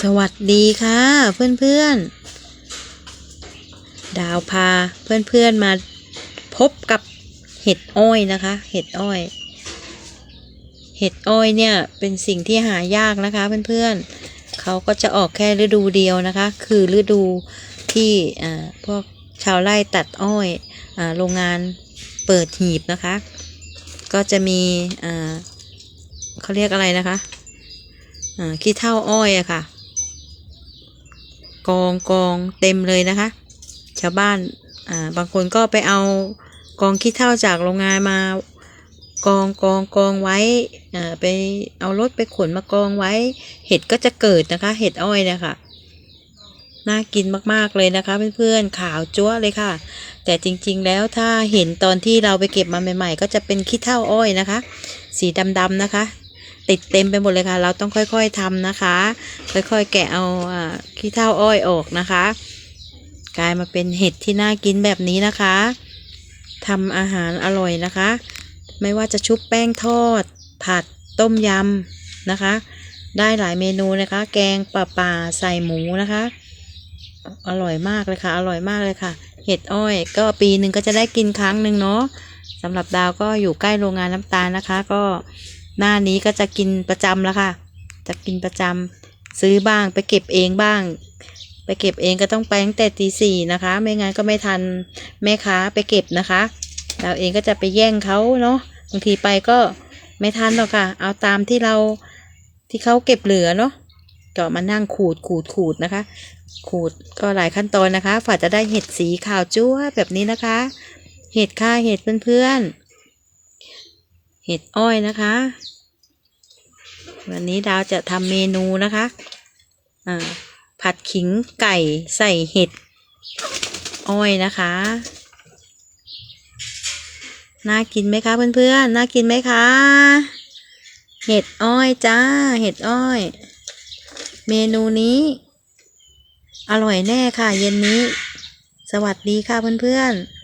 สวัสดีค่ะเพื่อนๆ ดาวพาเพื่อนๆมาพบกับเห็ดอ้อยนะคะ เห็ดอ้อย เห็ดอ้อยเนี่ยเป็นสิ่งที่หายากนะคะเพื่อนๆเขาก็จะออกแค่ฤดูเดียวนะคะ คือฤดูที่อ่าพวกชาวไร่ตัดอ้อยอ่าโรงงานเปิดหีบนะคะ ก็จะมีอ่าเขาเรียกอะไรนะคะอ่าขี้เถ้าอ้อยอะค่ะ กองกองเต็มเลยนะคะ ชาวบ้านอ่าบางคนก็ไปเอากองขี้เถ้าจากโรงงานมากองกองกองไว้อ่าไปเอารถไปขนมากองไว้ เห็ดก็จะเกิดนะคะ เห็ดอ้อยนะคะน่ากินมากๆเลยนะคะเพื่อนๆขาวจั๊วเลยค่ะ แต่จริงๆแล้วถ้าเห็นตอนที่เราไปเก็บมาใหม่ ๆ ก็จะเป็นขี้เถ้าอ้อยนะคะ สีดำๆนะคะ ติดเต็มไปหมดเลยค่ะ เราต้องค่อยๆทำนะคะ ค่อยๆ แกะเอาขี้เถ้าอ้อยออกนะคะ กลายมาเป็นเห็ดที่น่ากินแบบนี้นะคะทำอาหารอร่อยนะคะ ไม่ว่าจะชุบแป้งทอด ผัดต้มยำนะคะ ได้หลายเมนูนะคะ แกงป่าป่าใส่หมูนะคะ อร่อยมากเลยค่ะ อร่อยมากเลยค่ะ เห็ดอ้อย ก็ปีหนึ่งก็จะได้กินครั้งหนึ่งเนาะสำหรับดาวก็อยู่ใกล้โรงงานน้ำตาลนะคะ ก็ หน้านี้ก็จะกินประจำแล้วค่ะ จะกินประจำซื้อบ้างไปเก็บเองบ้าง ไปเก็บเองก็ต้องไปตั้งแต่ตีสี่นะคะ ไม่งั้นก็ไม่ทันแม่ค้าไปเก็บนะคะ เราเองก็จะไปแย่งเขาเนาะบางทีไปก็ไม่ทันหรอกค่ะ เอาตามที่เราที่เขาเก็บเหลือเนาะก็มานั่งขูดขูดขูดนะคะ ขูดก็หลายขั้นตอนนะคะ ฝ่าจะได้เห็ดสีขาวจั๊วแบบนี้นะคะ เห็ดค่ะเห็ดเพื่อนๆ เห็ดอ้อยนะคะ วันนี้ดาวจะทำเมนูนะคะอ่าผัดขิงไก่ใส่เห็ดอ้อยนะคะ น่ากินไหมคะเพื่อนๆ น่ากินไหมคะ เห็ดอ้อยจ้า เห็ดอ้อย เมนูนี้ อร่อยแน่ค่ะ เย็นนี้ สวัสดีค่ะเพื่อนๆ